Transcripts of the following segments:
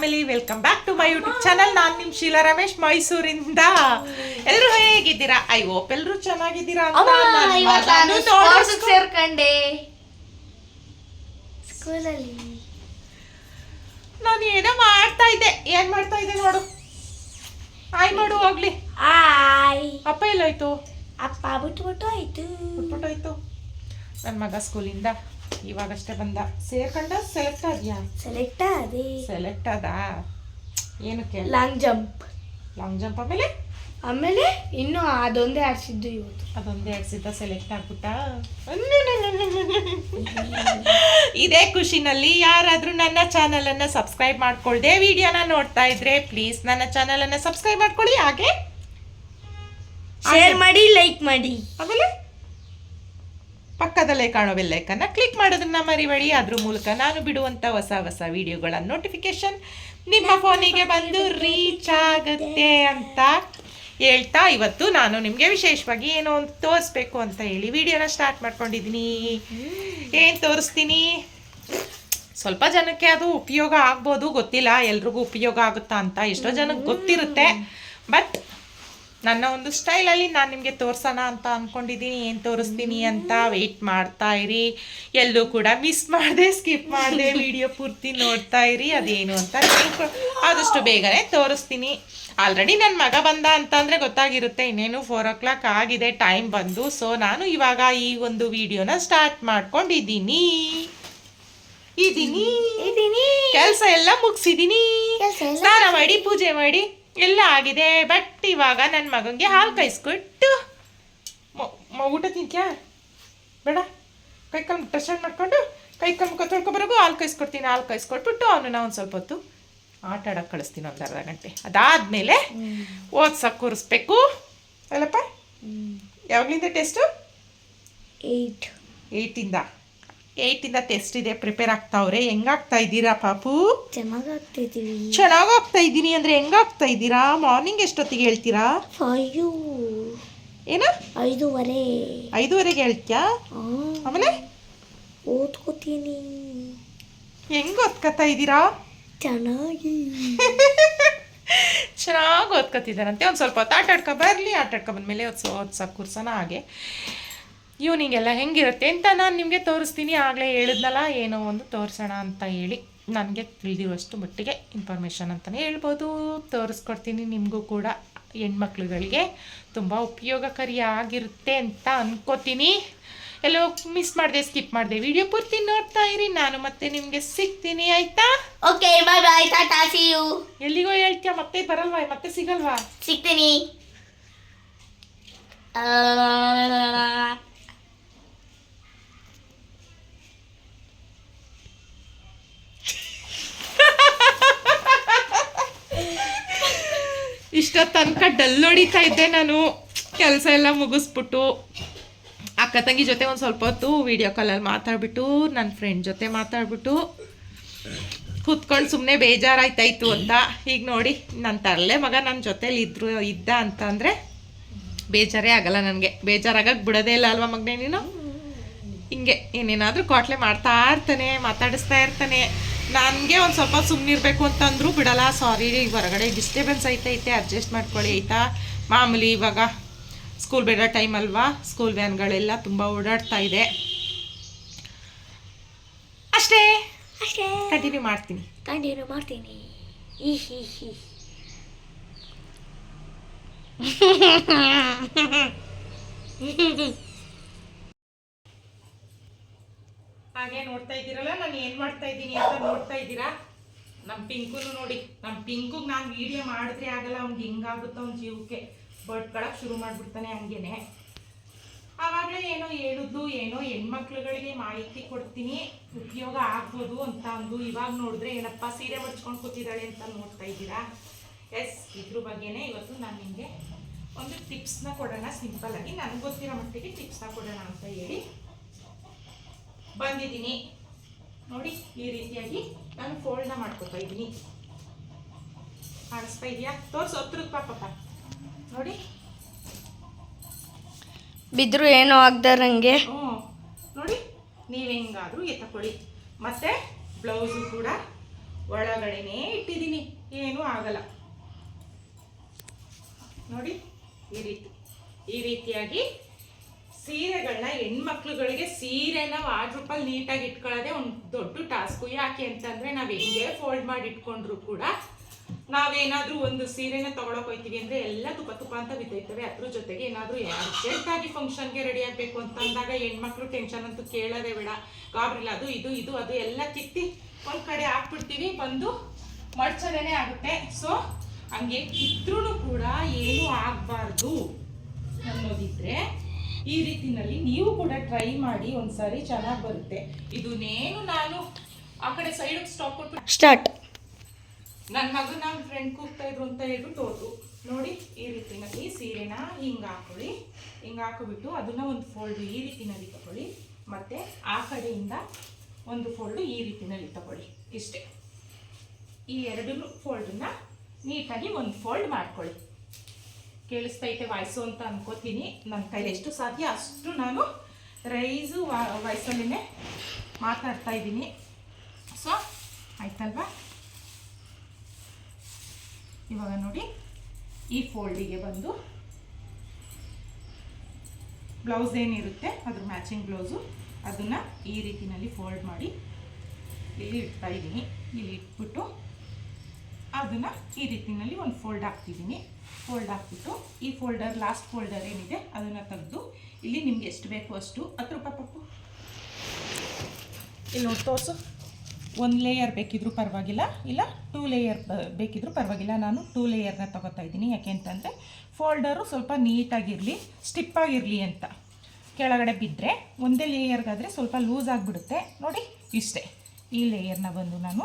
Family welcome back to my YouTube channel ನಾನು ನಿಮ್ಮ ಶೀಲಾ ರಮೇಶ್ ಮೈಸೂರಿಂದ. ಎಲ್ಲರೂ ಹೇಗಿದ್ದೀರಾ? ಐ ಹೋಪ್ ಎಲ್ಲರೂ ಚೆನ್ನಾಗಿದ್ದೀರಾ ಅಂತ ನನ್ ಸೇರ್ಕೊಂಡೆ. ಸ್ಕೂಲಲ್ಲಿ ನಾನು ಏನೋ ಮಾಡ್ತಾ ಇದ್ದೆ. ಏನ್ ಮಾಡ್ತಾ ಇದ್ದೆ ನೋಡು. ಆಯ್ ಮಾಡು ಹೋಗ್ಲಿ. ಆಯ್. ಅಪ್ಪ ಎಲ್ಲೋಯ್ತು? ಅಪ್ಪ ಬಿಟ್ಬಿಟ್ಟು ಆಯ್ತು ಬಿಟ್ಬಿಟ್ಟೋಯ್ತು. ನನ್ನ ಮಗ ಸ್ಕೂಲಿಂದ ಇವಾಗಷ್ಟೇ ಬಂದ. ಸೇರ್ಕೊಂಡ? ಸೆಲೆಕ್ಟ್ ಆದ್ಯಾ? ಸೆಲೆಕ್ಟ್ ಆದೆ. ಸೆಲೆಕ್ಟ್ ಆದ? ಏನಕ್ಕೆ ಲಾಂಗ್ ಜಂಪ್ ಲಾಂಗ್ ಜಂಪ್ ಆಮೇಲೆ? ಆಮೇಲೆ ಇನ್ನು ಅದೊಂದೇ ಆಡ್ಸಿದ್ದು ಇವತ್ತು. ಅದೊಂದೇ ಆಡ್ಸಿದ್ದ ಸೆಲೆಕ್ಟ್ ಆಗ್ಬಿಟ್ಟ. ಇದೇ ಖುಷಿನಲ್ಲಿ ಯಾರಾದರೂ ನನ್ನ ಚಾನಲನ್ನು ಅನ್ನ ಸಬ್ಸ್ಕ್ರೈಬ್ ಮಾಡ್ಕೊಳ್ದೆ ವಿಡಿಯೋನ ನೋಡ್ತಾ ಇದ್ರೆ ಪ್ಲೀಸ್ ನನ್ನ ಚಾನಲನ್ನು ಅನ್ನ ಸಬ್ಸ್ಕ್ರೈಬ್ ಮಾಡ್ಕೊಳ್ಳಿ ಹಾಗೆ? ಶೇರ್ ಮಾಡಿ ಲೈಕ್ ಮಾಡಿ. ಆಮೇಲೆ? ಪಕ್ಕದಲ್ಲೇ ಕಾಣೋ ಬೆಲ್ಲೈಕನ್ನು ಕ್ಲಿಕ್ ಮಾಡೋದನ್ನು ಮರಿಬೇಡಿ. ಅದ್ರ ಮೂಲಕ ನಾನು ಬಿಡುವಂಥ ಹೊಸ ಹೊಸ ವೀಡಿಯೋಗಳ ನೋಟಿಫಿಕೇಶನ್ ನಿಮ್ಮ ಫೋನಿಗೆ ಬಂದು ರೀಚ್ ಆಗುತ್ತೆ ಅಂತ ಹೇಳ್ತಾ ಇವತ್ತು ನಾನು ನಿಮಗೆ ವಿಶೇಷವಾಗಿ ಏನೋ ಒಂದು ತೋರಿಸ್ಬೇಕು ಅಂತ ಹೇಳಿ ವಿಡಿಯೋನ ಸ್ಟಾರ್ಟ್ ಮಾಡ್ಕೊಂಡಿದ್ದೀನಿ. ಏನು ತೋರಿಸ್ತೀನಿ? ಸ್ವಲ್ಪ ಜನಕ್ಕೆ ಅದು ಉಪಯೋಗ ಆಗ್ಬೋದು ಗೊತ್ತಿಲ್ಲ. ಎಲ್ರಿಗೂ ಉಪಯೋಗ ಆಗುತ್ತಾ ಅಂತ ಎಷ್ಟೋ ಜನಕ್ಕೆ ಗೊತ್ತಿರುತ್ತೆ. ಬಟ್ ನನ್ನ ಒಂದು ಸ್ಟೈಲಲ್ಲಿ ನಾನು ನಿಮಗೆ ತೋರಿಸೋಣ ಅಂತ ಅಂದ್ಕೊಂಡಿದ್ದೀನಿ ಏನು ತೋರಿಸ್ತೀನಿ ಅಂತ ವೆಯ್ಟ್ ಮಾಡ್ತಾ ಇರಿ. ಎಲ್ಲೂ ಕೂಡ ಮಿಸ್ ಮಾಡಿದೆ ಸ್ಕಿಪ್ ಮಾಡಿದೆ ವಿಡಿಯೋ ಪೂರ್ತಿ ನೋಡ್ತಾ ಇರಿ ಅದೇನು ಅಂತ ಆದಷ್ಟು ಬೇಗನೆ ತೋರಿಸ್ತೀನಿ. ಆಲ್ರೆಡಿ ನನ್ನ ಮಗ ಬಂದ ಅಂತಂದರೆ ಗೊತ್ತಾಗಿರುತ್ತೆ ಇನ್ನೇನು ಫೋರ್ ಓ ಕ್ಲಾಕ್ ಆಗಿದೆ ಟೈಮ್ ಬಂದು. ಸೊ ನಾನು ಇವಾಗ ಈ ಒಂದು ವಿಡಿಯೋನ ಸ್ಟಾರ್ಟ್ ಮಾಡ್ಕೊಂಡಿದ್ದೀನಿ. ಇದ್ದೀನಿ. ಇದೀನಿ ಕೆಲಸ ಎಲ್ಲ ಮುಗಿಸಿದ್ದೀನಿ. ಸ್ನಾನ ಮಾಡಿ ಪೂಜೆ ಮಾಡಿ. ಎಲ್ಲ ಆಗಿದೆ ಬಟ್ ಇವಾಗ ನನ್ನ ಮಗನಿಗೆ ಹಾಲು ಕಾಯಿಸ್ಕೊಟ್ಟು ಊಟ ತಿಂತ್ಯಾ? ಬೇಡ. ಕೈ ಕಾಲು ಟೆಸ್ಟ್ ಮಾಡ್ಕೊಂಡು ಕೈ ಕಾಲು ಮುಖ ತೊಳ್ಕೊಬರೋಗು ಹಾಲು ಕಾಯಿಸ್ಕೊಡ್ತೀನಿ ಹಾಲು ಕಾಯಿಸ್ಕೊಟ್ಬಿಟ್ಟು ಅವನನ್ನ ಒಂದು ಸ್ವಲ್ಪ ಹೊತ್ತು ಆಟ ಆಡೋಕೆ ಕಳಿಸ್ತೀನಿ ಒಂದು ಅರ್ಧ ಗಂಟೆ. ಅದಾದಮೇಲೆ ಓದ್ಸಕ್ಕೆ ಕೂರಿಸ್ಬೇಕು. ಅಲ್ಲಪ್ಪ? ಯಾವಾಗಲಿಂದ ಟೆಸ್ಟು? ಏಯ್ಟ್ ಏಯ್ಟಿಂದ ಏಯ್ಟಿಂದ ಟೆಸ್ಟ್ ಇದೆ ಪ್ರಿಪೇರ್ ಆಗ್ತಾವ್ರೆ ಹೆಂಗಾಗ್ತಾ ಇದ್ದೀರಾ ಪಾಪು? ಚೆನ್ನಾಗಿ ಆಗ್ತಿದ್ದೀವಿ ಚೆನ್ನಾಗಿ ಆಗ್ತಾ ಇದ್ದೀನಿ ಅಂದ್ರೆ ಹೆಂಗಾಗ್ತಾ ಇದ್ದೀರಾ? ಮಾರ್ನಿಂಗ್ ಎಷ್ಟೊತ್ತಿಗೆ ಹೇಳ್ತೀರಾ? ಅಯ್ಯೋ ಏನ? ಐದೂವರೆ. ಐದೂವರೆಗೆ ಹೇಳ್ತೀಯಾ? ಆಮೇಲೆ? ಓದ್ಕೋತೀನಿ. ಹೆಂಗ್ ಓದ್ಕೋತಾ ಇದ್ದೀರಾ? ಚೆನ್ನಾಗಿ. ಚೆನ್ನಾಗಿ ಓದ್ಕೋತಿದ್ದಾರಂತೆ. ಒಂದು ಸ್ವಲ್ಪ ಹೊತ್ತು ಆಟ ಆಡ್ಕೊ ಬರಲಿ ಆಟ ಆಡ್ಕೊ ಬಂದಮೇಲೆ ಓದ್ಸೋ ಸ ಕೂರ್ಸೋಣ ಹಾಗೆ. ಈವ್ನಿಂಗ್ ಎಲ್ಲ ಹೆಂಗಿರುತ್ತೆ ಅಂತ ನಾನು ನಿಮಗೆ ತೋರಿಸ್ತೀನಿ. ಆಗಲೇ ಹೇಳಿದ್ನಲ್ಲ ಏನೋ ಒಂದು ತೋರಿಸೋಣ ಅಂತ ಹೇಳಿ ನನಗೆ ತಿಳಿದಿರುವಷ್ಟು ಮಟ್ಟಿಗೆ ಇನ್ಫಾರ್ಮೇಷನ್ ಅಂತಲೇ ಹೇಳ್ಬೋದು. ತೋರಿಸ್ಕೊಡ್ತೀನಿ ನಿಮಗೂ ಕೂಡ ಹೆಣ್ಮಕ್ಳುಗಳಿಗೆ. ತುಂಬ ಉಪಯೋಗಕಾರಿಯಾಗಿರುತ್ತೆ ಅಂತ ಅಂದ್ಕೋತೀನಿ ಎಲ್ಲೋ ಮಿಸ್ ಮಾಡಿದೆ ಸ್ಕಿಪ್ ಮಾಡಿದೆ. ವಿಡಿಯೋ ಪೂರ್ತಿ ನೋಡ್ತಾ ಇರಿ. ನಾನು ಮತ್ತೆ ನಿಮಗೆ ಸಿಗ್ತೀನಿ ಆಯ್ತಾ? Okay bye bye Tata see you ಎಲ್ಲಿಗೋ ಹೇಳ್ತೀಯಾ? ಮತ್ತೆ ಬರಲ್ವಾ? ಮತ್ತೆ ಸಿಗಲ್ವಾ? ಸಿಗ್ತೀನಿ. ಇಷ್ಟ ತನಕ ಡಲ್ ಹೊಡಿತಾ ಇದ್ದೆ ನಾನು. ಕೆಲಸ ಎಲ್ಲ ಮುಗಿಸ್ಬಿಟ್ಟು ಅಕ್ಕ ತಂಗಿ ಜೊತೆ ಒಂದು ಸ್ವಲ್ಪ ಹೊತ್ತು ವಿಡಿಯೋ ಕಾಲಲ್ಲಿ ಮಾತಾಡ್ಬಿಟ್ಟು ನನ್ನ ಫ್ರೆಂಡ್ ಜೊತೆ ಮಾತಾಡ್ಬಿಟ್ಟು ಕೂತ್ಕೊಂಡು ಸುಮ್ಮನೆ ಬೇಜಾರಾಯ್ತಾಯಿತ್ತು ಅಂತ. ಈಗ ನೋಡಿ ನನ್ನ ತರಲೆ ಮಗ ನನ್ನ ಜೊತೇಲಿ ಇದ್ರು, ಇದ್ದ ಅಂತ ಅಂದರೆ ಬೇಜಾರೇ ಆಗಲ್ಲ ನನಗೆ. ಬೇಜಾರಾಗಕ್ಕೆ ಬಿಡೋದೇ ಇಲ್ಲ ಅಲ್ವಾ ಮಗನೇ ನೀನು? ಹಿಂಗೆ ಏನೇನಾದರೂ ಕೋಟ್ಲೆ ಮಾಡ್ತಾ ಇರ್ತಾನೆ, ಮಾತಾಡಿಸ್ತಾ ಇರ್ತಾನೆ. ನನಗೆ ಒಂದು ಸ್ವಲ್ಪ ಸುಮ್ಮನಿರ್ಬೇಕು ಅಂತಂದ್ರು ಬಿಡಲ್ಲ ಸಾರಿ ಹೊರಗಡೆ ಡಿಸ್ಟರ್ಬೆನ್ಸ್ ಐತೈತೆ ಅಡ್ಜಸ್ಟ್ ಮಾಡ್ಕೊಳ್ಳಿ ಆಯ್ತಾ? ಮಾಮೂಲಿ ಇವಾಗ ಸ್ಕೂಲ್ ಬಿಡೋ ಟೈಮ್ ಅಲ್ವಾ? ಸ್ಕೂಲ್ ವ್ಯಾನ್ಗಳೆಲ್ಲ ತುಂಬ ಓಡಾಡ್ತಾ ಇದೆ. ಅಷ್ಟೇ? ಅಷ್ಟೇ. ಕಂಟಿನ್ಯೂ ಮಾಡ್ತೀನಿ. ಕಂಟಿನ್ಯೂ ಮಾಡ್ತೀನಿ. ಈ ಹಿ ಹಿ. ಹಾಗೆ ನೋಡ್ತಾ ಇದ್ದೀರಲ್ಲ, ನಾನು ಏನು ಮಾಡ್ತಾ ಇದ್ದೀನಿ ಅಂತ ನೋಡ್ತಾ ಇದ್ದೀರಾ? ನಮ್ಮ ಪಿಂಕುನು ನೋಡಿ ನಮ್ಮ ಪಿಂಕುಗೆ ನಾನು ವೀಡಿಯೋ ಮಾಡಿದ್ರೆ ಆಗಲ್ಲ, ಅವ್ನಿಗೆ ಹಿಂಗಾಗುತ್ತೆ ಅವ್ನ ಜೀವಕ್ಕೆ. ಬಡ್ಕೊಳಕ್ಕೆ ಶುರು ಮಾಡಿಬಿಡ್ತಾನೆ ಹಂಗೇನೆ. ಆವಾಗಲೇ ಏನೋ ಹೇಳಿದ್ದು ಏನೋ ಹೆಣ್ಮಕ್ಳುಗಳಿಗೆ ಮಾಹಿತಿ ಕೊಡ್ತೀನಿ, ಉಪಯೋಗ ಆಗ್ಬೋದು ಅಂತ ಅಂದು ಇವಾಗ ನೋಡಿದ್ರೆ ಏನಪ್ಪ ಸೀರೆ ಮಡ್ಚ್ಕೊಂಡು ಕೂತಿದ್ದಾಳೆ ಅಂತ ನೋಡ್ತಾ ಇದ್ದೀರಾ? ಎಸ್ ಇದ್ರ ಬಗ್ಗೆನೇ ಇವತ್ತು ನಾನು ನಿಮಗೆ ಒಂದು ಟಿಪ್ಸ್ನ ಕೊಡೋಣ ಸಿಂಪಲ್ ಆಗಿ. ನನಗೆ ಗೊತ್ತಿರೋ ಮಟ್ಟಿಗೆ ಟಿಪ್ಸ್ನ ಕೊಡೋಣ ಅಂತ ಹೇಳಿ. ಬಂದಿದ್ದೀನಿ. ನೋಡಿ ಈ ರೀತಿಯಾಗಿ ನಾನು ಫೋಲ್ಡ್ನ ಮಾಡ್ಕೊತಾ ಇದ್ದೀನಿ. ಕಾಣಿಸ್ತಾ ಇದೆಯಾ? ತೋರ್ಸು ಹತ್ರದ ಪಾಪಪ್ಪ ನೋಡಿ. ಬಿದ್ರು ಏನೋ ಆಗ್ದಾರಂಗೆ ಹ್ಞೂ. ನೋಡಿ ನೀವು ಹೆಂಗಾದ್ರೂ ಎತ್ತಕೊಳ್ಳಿ ಮತ್ತೆ ಬ್ಲೌಸು ಕೂಡ ಒಳಗಡೆನೇ ಇಟ್ಟಿದ್ದೀನಿ. ಏನೂ ಆಗಲ್ಲ. ನೋಡಿ ಈ ರೀತಿ. ಈ ರೀತಿಯಾಗಿ ಸೀರೆಗಳನ್ನ ಹೆಣ್ಮಕ್ಳುಗಳಿಗೆ ಸೀರೆನ ವಾರ್ಡ್ರೂಪಲ್ಲಿ ನೀಟಾಗಿ ಇಟ್ಕೊಳ್ಳೋದೇ ಒಂದು ದೊಡ್ಡ ಟಾಸ್ಕು. ಯಾಕೆ ಅಂತಂದರೆ ನಾವು ಹೆಂಗೆ ಫೋಲ್ಡ್ ಮಾಡಿ ಇಟ್ಕೊಂಡ್ರು ಕೂಡ ನಾವೇನಾದರೂ ಒಂದು ಸೀರೆನ ತೊಗೊಳಕ್ಕೆ ಹೋಗ್ತೀವಿ ಅಂದರೆ ಎಲ್ಲ ತುಪ್ಪ ತುಪ್ಪ ಅಂತ ಬಿದ್ದೈತವೆ ಅದ್ರ ಜೊತೆಗೆ ಏನಾದರೂ ಅರ್ಜೆಂಟಾಗಿ ಫಂಕ್ಷನ್ಗೆ ರೆಡಿ ಆಗಬೇಕು ಅಂತ ಅಂದಾಗ ಹೆಣ್ಮಕ್ಳು ಟೆನ್ಷನ್ ಅಂತೂ ಕೇಳೋದೇ ಬೇಡ. ಗಾಬ್ರಿಲ್ಲ, ಅದು ಇದು ಇದು ಅದು ಎಲ್ಲ ಕಿತ್ತಿ ಒಂದು ಕಡೆ ಹಾಕ್ಬಿಡ್ತೀವಿ, ಬಂದು ಮಡ್ಚೋದೇನೆ ಆಗುತ್ತೆ. ಸೊ ಹಂಗೆ ಕಿತ್ರೂ ಕೂಡ ಏನೂ ಆಗಬಾರ್ದು ಅನ್ನೋದಿದ್ರೆ ಈ ರೀತಿನಲ್ಲಿ ನೀವು ಕೂಡ ಟ್ರೈ ಮಾಡಿ ಒಂದ್ಸಾರಿ ಚೆನ್ನಾಗಿ ಬರುತ್ತೆ. ಇದನ್ನೇನು ನಾನು ಆ ಕಡೆ ಸೈಡ್ ಸ್ಟಾಪ್ ಕೊಟ್ಬಿಟ್ಟು ಸ್ಟಾರ್ಟ್ ನನ್ನ ಮಗು ನಮ್ಮ ಫ್ರೆಂಡ್ ಕೂಗ್ತಾ ಇದ್ರು ಅಂತ ಹೇಳ್ಬಿಟ್ಟು ಹೋದ್ರು. ನೋಡಿ ಈ ರೀತಿನಲ್ಲಿ ಸೀರೆನ ಹಿಂಗೆ ಹಾಕೊಳ್ಳಿ. ಹಿಂಗೆ ಹಾಕೊಬಿಟ್ಟು ಅದನ್ನ ಒಂದು ಫೋಲ್ಡ್ ಈ ರೀತಿನಲ್ಲಿ ತಗೊಳ್ಳಿ. ಮತ್ತೆ ಆ ಕಡೆಯಿಂದ ಒಂದು ಫೋಲ್ಡು ಈ ರೀತಿನಲ್ಲಿ ತಗೊಳ್ಳಿ. ಇಷ್ಟೇ. ಈ ಎರಡು ಫೋಲ್ಡನ್ನ ನೀಟಾಗಿ ಒಂದು ಫೋಲ್ಡ್ ಮಾಡ್ಕೊಳ್ಳಿ. ಕೇಳಿಸ್ತೈತೆ ವಾಯ್ಸು ಅಂತ ಅನ್ಕೋತೀನಿ. ನನ್ನ ಕೈಲಿ ಎಷ್ಟು ಸಾಧ್ಯ ಅಷ್ಟು ನಾನು ರೈಸು ವಾಯ್ಸಲ್ಲೇ ಮಾತಾಡ್ತಾ ಇದ್ದೀನಿ. ಸೊ ಆಯ್ತಲ್ವಾ? ಇವಾಗ ನೋಡಿ ಈ ಫೋಲ್ಡಿಗೆ ಬಂದು ಬ್ಲೌಸ್ ಏನಿರುತ್ತೆ ಅದ್ರ ಮ್ಯಾಚಿಂಗ್ ಬ್ಲೌಸು ಅದನ್ನು ಈ ರೀತಿನಲ್ಲಿ ಫೋಲ್ಡ್ ಮಾಡಿ ಇಲ್ಲಿ ಇಡ್ತಾ ಇದ್ದೀನಿ. ಇಲ್ಲಿ ಇಟ್ಬಿಟ್ಟು ಅದನ್ನು ಈ ರೀತಿನಲ್ಲಿ ಒಂದು ಫೋಲ್ಡ್ ಹಾಕ್ತಿದ್ದೀನಿ. ಫೋಲ್ಡ್ ಹಾಕ್ಬಿಟ್ಟು ಈ ಫೋಲ್ಡರ್ ಲಾಸ್ಟ್ ಫೋಲ್ಡರ್ ಏನಿದೆ ಅದನ್ನು ತೆಗೆದು ಇಲ್ಲಿ ನಿಮ್ಗೆ ಎಷ್ಟು ಬೇಕು ಅಷ್ಟು ಹತ್ತು ರೂಪಾಯಿ ಪಪ್ಪು ಇಲ್ಲಿ ನೋಡಿ ತೋರಿಸು. ಒಂದು ಲೇಯರ್ ಬೇಕಿದ್ರು ಪರವಾಗಿಲ್ಲ, ಇಲ್ಲ ಟೂ ಲೇಯರ್ ಬೇಕಿದ್ರು ಪರವಾಗಿಲ್ಲ. ನಾನು ಟೂ ಲೇಯರ್ನ ತಗೋತಾ ಇದ್ದೀನಿ. ಯಾಕೆ ಅಂತಂದರೆ ಫೋಲ್ಡರು ಸ್ವಲ್ಪ ನೀಟಾಗಿರಲಿ ಸ್ಟಿಪ್ಪಾಗಿರಲಿ ಅಂತ. ಕೆಳಗಡೆ ಬಿದ್ದರೆ ಒಂದೇ ಲೇಯರ್ಗಾದರೆ ಸ್ವಲ್ಪ ಲೂಸ್ ಆಗಿಬಿಡುತ್ತೆ. ನೋಡಿ, ಇಷ್ಟೇ. ಈ ಲೇಯರ್ನ ಬಂದು ನಾನು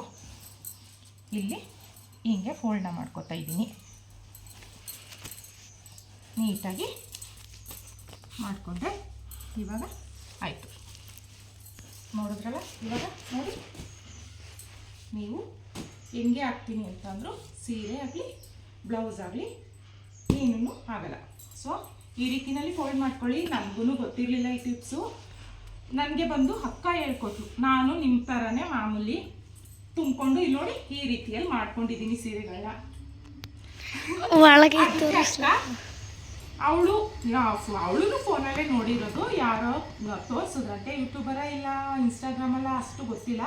ಇಲ್ಲಿ ಹಿಂಗೆ ಫೋಲ್ಡ್ನ ಮಾಡ್ಕೊತಾ ಇದ್ದೀನಿ. ನೀಟಾಗಿ ಮಾಡಿಕೊಂಡ್ರೆ ಇವಾಗ ಆಯಿತು. ನೋಡಿದ್ರಲ್ಲ? ಇವಾಗ ನೋಡಿ. ನೀವು ಹೆಂಗೆ ಹಾಕ್ತೀನಿ ಅಂತಂದ್ರು ಸೀರೆ ಆಗಲಿ, ಬ್ಲೌಸ್ ಆಗಲಿ ಏನೂ ಆಗಲ್ಲ. ಸೊ ಈ ರೀತಿನಲ್ಲಿ ಫೋಲ್ಡ್ ಮಾಡ್ಕೊಳ್ಳಿ. ನನಗೂ ಗೊತ್ತಿರಲಿಲ್ಲ ಈ ಟಿಪ್ಸು. ನನಗೆ ಬಂದು ಅಕ್ಕ ಹೇಳ್ಕೊಟ್ಲು ನಾನು ನಿಮ್ಮ ಥರನೇ ಮಾಮೂಲಿ ತುಂಬಿಕೊಂಡು ಇಲ್ಲಿ ನೋಡಿ ಈ ರೀತಿಯಲ್ಲಿ ಮಾಡ್ಕೊಂಡಿದ್ದೀನಿ ಸೀರೆಗಳನ್ನ. ಒಳಗೆ ಅವಳು ಅವಳು ಫೋನಲ್ಲೇ ನೋಡಿರೋದು. ಯಾರೋ ತೋರಿಸಿದ್ರಂತೆ ಯೂಟ್ಯೂಬರ ಇಲ್ಲ ಇನ್ಸ್ಟಾಗ್ರಾಮಲ್ಲ ಅಷ್ಟು ಗೊತ್ತಿಲ್ಲ.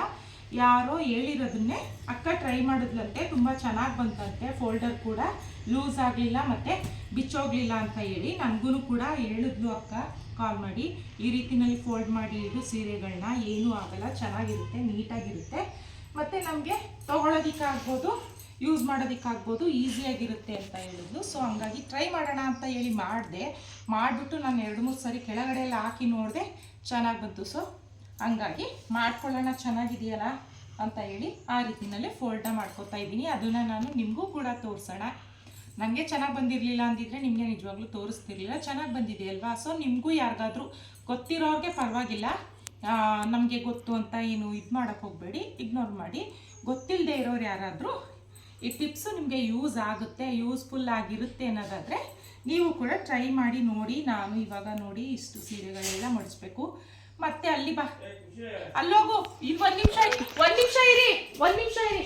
ಯಾರೋ ಹೇಳಿರೋದನ್ನೇ ಅಕ್ಕ ಟ್ರೈ ಮಾಡಿದ್ಲಂತೆ. ತುಂಬ ಚೆನ್ನಾಗಿ ಬಂತಂತೆ. ಫೋಲ್ಡರ್ ಕೂಡ ಲೂಸ್ ಆಗಲಿಲ್ಲ ಮತ್ತು ಬಿಚ್ಚೋಗ್ಲಿಲ್ಲ ಅಂತ ಹೇಳಿ ನನಗೂ ಕೂಡ ಹೇಳಿದ್ಲು ಅಕ್ಕ ಕಾಲ್ ಮಾಡಿ. ಈ ರೀತಿನಲ್ಲಿ ಫೋಲ್ಡ್ ಮಾಡಿ ಇದು ಸೀರೆಗಳನ್ನ ಏನೂ ಆಗಲ್ಲ. ಚೆನ್ನಾಗಿರುತ್ತೆ ನೀಟಾಗಿರುತ್ತೆ. ಮತ್ತು ನಮಗೆ ತೊಗೊಳೋದಕ್ಕಾಗ್ಬೋದು ಯೂಸ್ ಮಾಡೋದಕ್ಕಾಗ್ಬೋದು ಈಸಿಯಾಗಿರುತ್ತೆ ಅಂತ ಹೇಳಿದ್ಲು. ಸೊ ಹಂಗಾಗಿ ಟ್ರೈ ಮಾಡೋಣ ಅಂತ ಹೇಳಿ ಮಾಡಿದೆ. ಮಾಡಿಬಿಟ್ಟು ನಾನು ಎರಡು ಮೂರು ಸರಿ ಕೆಳಗಡೆ ಎಲ್ಲ ಹಾಕಿ ನೋಡಿದೆ, ಚೆನ್ನಾಗಿ ಬಂತು. ಸೊ ಹಂಗಾಗಿ ಮಾಡ್ಕೊಳ್ಳೋಣ, ಚೆನ್ನಾಗಿದೆಯಲ್ಲ ಅಂತ ಹೇಳಿ ಆ ರೀತಿಯಲ್ಲೇ ಫೋಲ್ಡ ಮಾಡ್ಕೊತಾ ಇದ್ದೀನಿ. ಅದನ್ನು ನಾನು ನಿಮಗೂ ಕೂಡ ತೋರಿಸೋಣ. ನನಗೆ ಚೆನ್ನಾಗಿ ಬಂದಿರಲಿಲ್ಲ ಅಂದಿದ್ರೆ ನಿಮಗೆ ನಿಜವಾಗ್ಲೂ ತೋರಿಸ್ತಿರ್ಲಿಲ್ಲ. ಚೆನ್ನಾಗಿ ಬಂದಿದೆ ಅಲ್ವಾ ಸೊ ನಿಮಗೂ ಯಾರಿಗಾದರೂ ಗೊತ್ತಿರೋರಿಗೆ ಪರವಾಗಿಲ್ಲ. ನಮಗೆ ಗೊತ್ತು ಅಂತ ಏನು ಇದು ಮಾಡೋಕ್ಕೆ ಹೋಗಬೇಡಿ ಇಗ್ನೋರ್ ಮಾಡಿ. ಗೊತ್ತಿಲ್ಲದೆ ಇರೋರು ಯಾರಾದರೂ ಈ ಟಿಪ್ಸು ನಿಮಗೆ ಯೂಸ್ ಆಗುತ್ತೆ ಯೂಸ್ಫುಲ್ ಆಗಿರುತ್ತೆ ಅನ್ನೋದಾದರೆ ನೀವು ಕೂಡ ಟ್ರೈ ಮಾಡಿ ನೋಡಿ. ನಾನು ಇವಾಗ ನೋಡಿ ಇಷ್ಟು ಸೀರೆಗಳೆಲ್ಲ ಮಡಿಸ್ಬೇಕು ಮತ್ತೆ ಅಲ್ಲಿ ಬಾ. ಅಲ್ಲೋಗು ಇಲ್ಲಿ ಒಂದು ನಿಮಿಷ ಒಂದು ನಿಮಿಷ ಇರಿ. ಒಂದು ನಿಮಿಷ ಇರಿ.